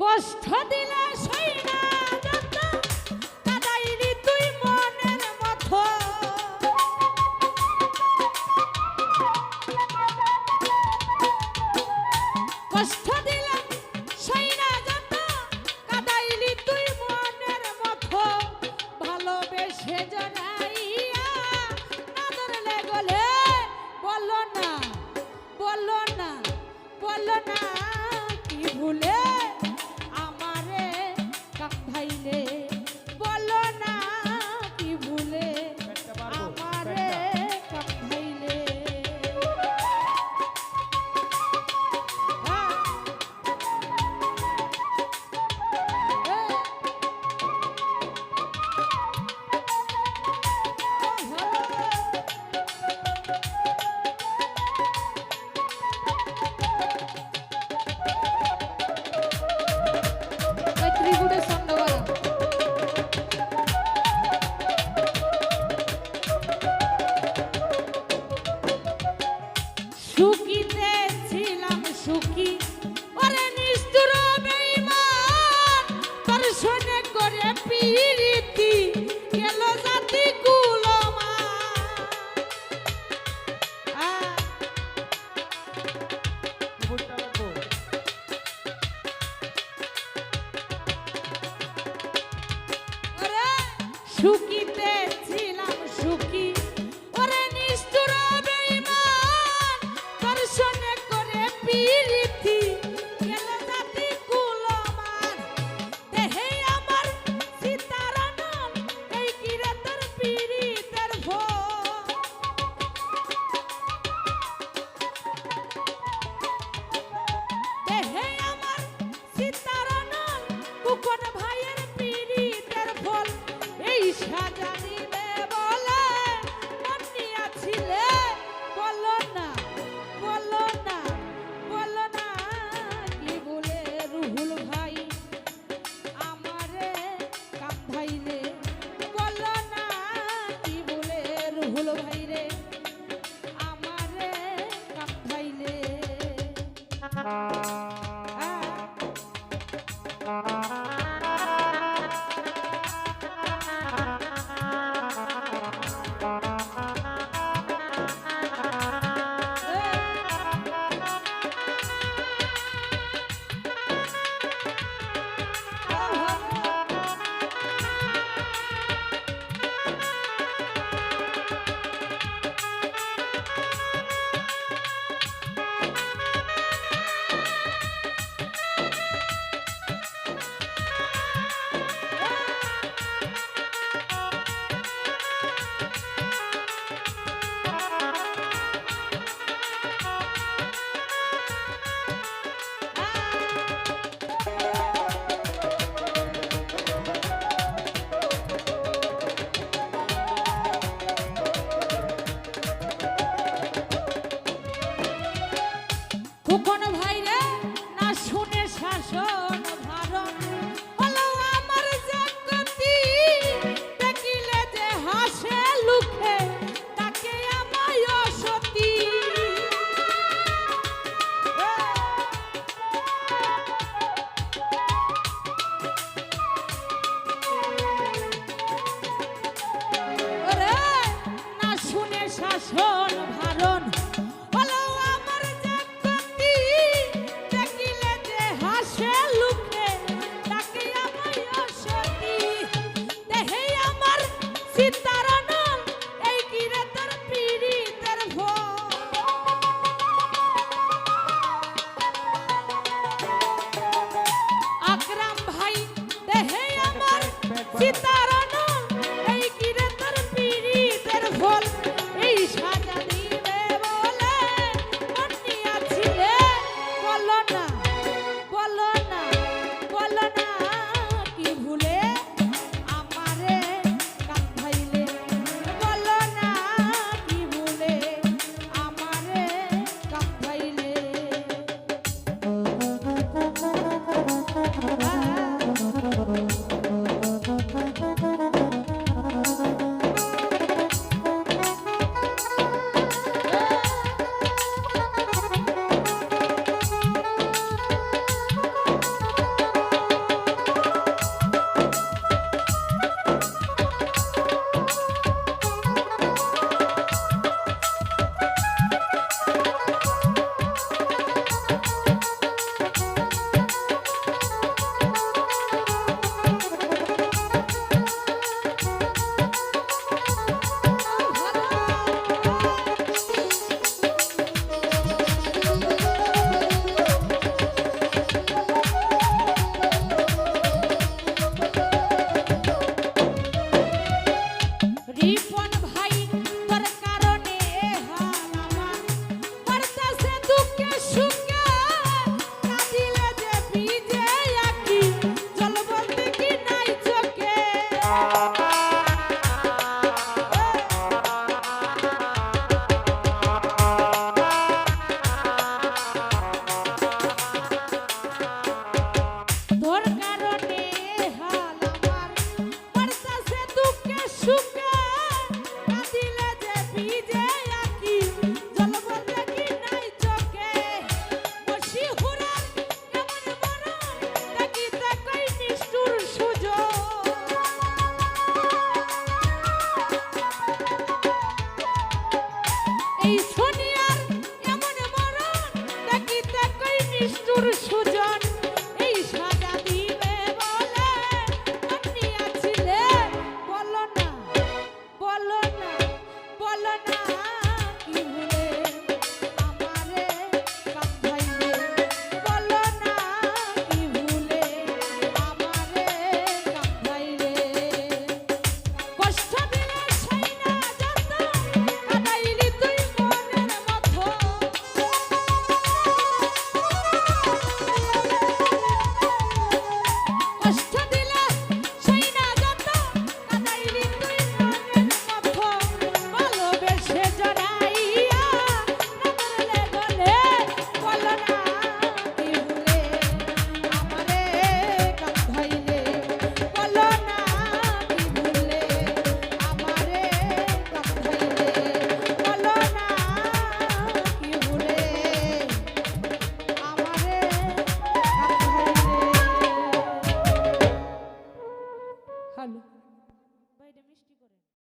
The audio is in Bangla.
কষ্ট দিলা সই না তুই মনের মতো। কষ্ট দিলাম সই না কাদাইলি তুই মনের মতো। ভালোবেসে জড়াইয়া না ধরলে গলে বলো না বলো না বলো না, কি ভুলে? সুখীতে ছিলাম সুখী। ওরে নিষ্ঠুর বেঈমান তোর শুনে করে পিরিতি গেল জাতি কুলমা ওরে রুহুল ভাই।